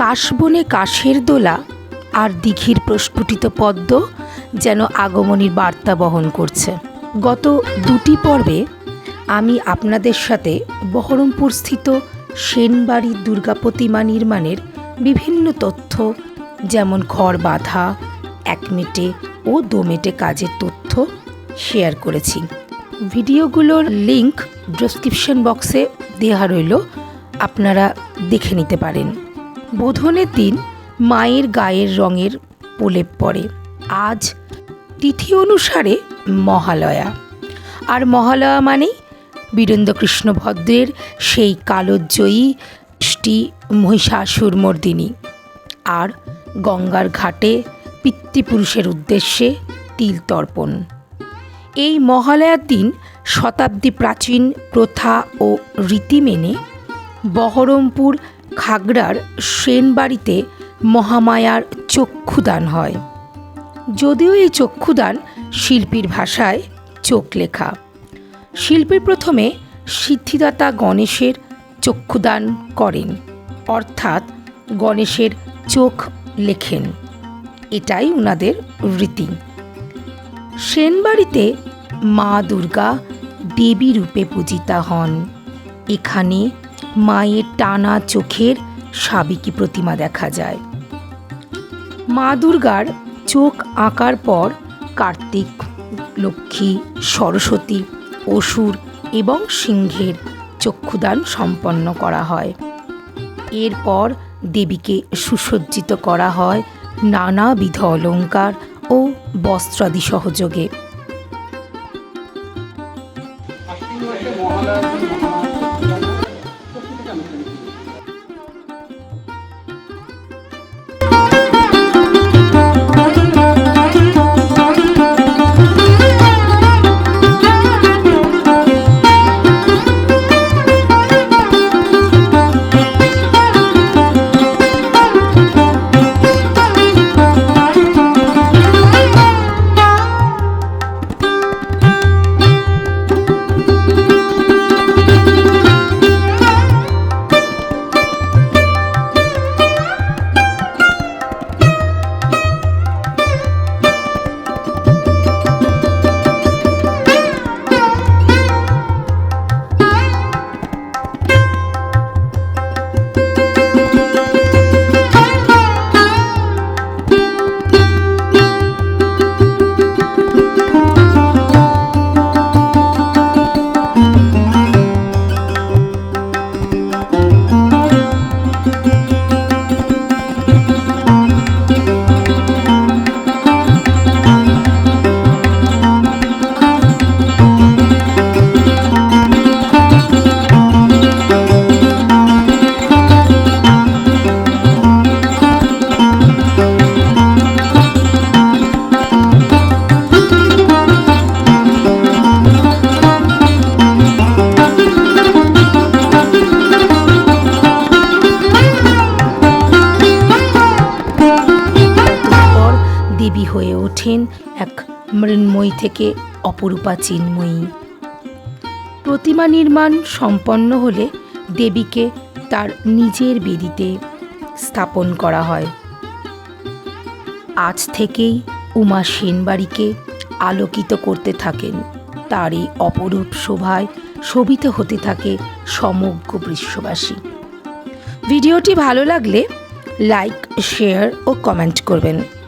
কাশবনে কাশের দোলা আর দিঘির প্রস্ফুটিত পদ্ম যেন আগমনীর বার্তা বহন করছে। গত দুটি পর্বে আমি আপনাদের সাথে বহরমপুর স্থিত সেনবাড়ির দুর্গা প্রতিমা নির্মাণের বিভিন্ন তথ্য, যেমন ঘর বাঁধা, একমেটে ও দোমেটে কাজের তথ্য শেয়ার করেছি। ভিডিওগুলোর লিংক ডেসক্রিপশন বক্সে দেওয়া রইল, আপনারা দেখে নিতে পারেন। বোধনের দিন মায়ের গায়ের রঙের প্রলেপ পড়ে। আজ তিথি অনুসারে মহালয়া। আর মহালয়া মানেই বীরেন্দ্রকৃষ্ণ ভদ্রের সেই কালোজ্জয়ী ষ্টি মহিষাসুর মর্দিনী আর গঙ্গার ঘাটে পিতৃপুরুষের উদ্দেশ্যে তিল তর্পণ। এই মহালয়ার দিন শতাব্দী প্রাচীন প্রথা ও রীতি মেনে বহরমপুর খাগড়ার সেনবাড়িতে মহামায়ার চক্ষুদান হয়। যদিও এই চক্ষুদান শিল্পীর ভাষায় চোখ লেখা। শিল্পী প্রথমে সিদ্ধিদাতা গণেশের চক্ষুদান করেন, অর্থাৎ গণেশের চোখ লেখেন। এটাই ওনাদের রীতি। সেনবাড়িতে মা দুর্গা দেবী রূপে পূজিতা হন। এখানে মায়ের টানা চোখের সাবিকি প্রতিমা দেখা যায়। মা দুর্গার চোখ আঁকার পর কার্তিক, লক্ষ্মী, সরস্বতী, অসুর এবং সিংহের চক্ষুদান সম্পন্ন করা হয়। এরপর দেবীকে সুসজ্জিত করা হয় নানাবিধ অলঙ্কার ও বস্ত্রাদি সহযোগে। ওঠেন এক মৃন্ময়ী থেকে অপরূপা চিন্ময়ী। প্রতিমা নির্মাণ সম্পন্ন হলে দেবীকে তার নিজের বেদিতে স্থাপন করা হয়। আজ থেকেই উমা সেনবাড়িকে আলোকিত করতে থাকেন। তার এই অপরূপ শোভায় শোভিত হতে থাকে সমগ্র বিশ্ববাসী। ভিডিওটি ভালো লাগলে লাইক, শেয়ার ও কমেন্ট করবেন।